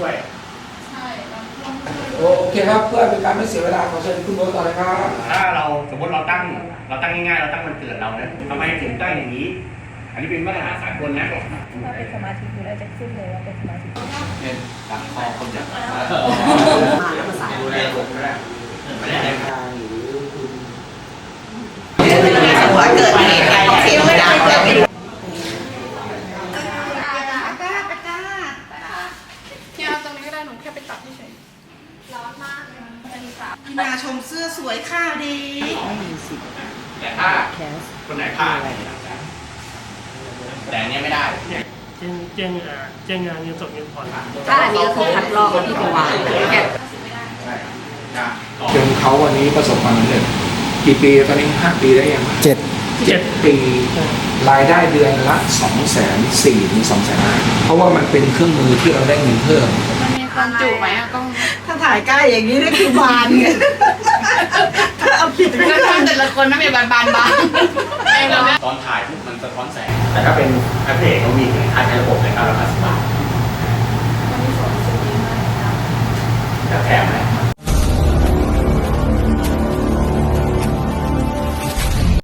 ช่วย ใช่เราต้องช่วย โอเคครับ เพื่อเป็นการไม่เสียเวลาขอเชิญคุณโบทต่อเลยครับถ้าเราสมมติเราตั้ง เราตั้งง่ายๆเราตั้งวันเกิดเราเนี่ยทำไมถึงตั้งอย่างนี้ อันนี้เป็นมาตรฐานสากลนะถ้าเป็นสมาธิอยู่แล้วจะขึ้นเลยว่าเป็นสมาธิ เป็นตัดคอคนจากดูแลผมก็ได้ไม่ได้ ทางหรือคุณ หัวเกิดเหตุการณ์ที่ไม่ได้เกิด พี่เอาตรงนี้ก็ได้หนูแค่ไป ตัดเฉยร้อนมากเลยเป็นสาวพี่นาชมเสื้อสวยข้าวดีแต่ถ้าคนไหนพลาดแต่อันเนี้ยไม่ได้แจ้งแจ้งอ่าแจ้งงานเงินสดเงินผ่อนถ้าอันนี้ก็คือคัดลอกแล้วพี่ไปวางแค่จนเขาวันนี้ประสบความสำเร็จกี่ปีตอนนี้ห้าปีได้ยังเจ็ดเจ็ดปีรายได้เดือนละสองแสนสี่ถึงสองแสนห้าเพราะว่ามันเป็นเครื่องมือที่เราได้เงินเพิ่ม มันมีความจุไหมอะกล้องถ้าถ่ายใกล้อย่างนี้นี่คือบานไงถ้าเอาผิดไม่ได้แต่ละคนไม่มีบานบานบานเองเราเนี่ยตอนถ่ายปุ๊บมันสะท้อนแสง แต่ถ้าเป็นแอปเพลตเขามีค่าใช้ระบบในการราคาสิบบาทจะแถมไหม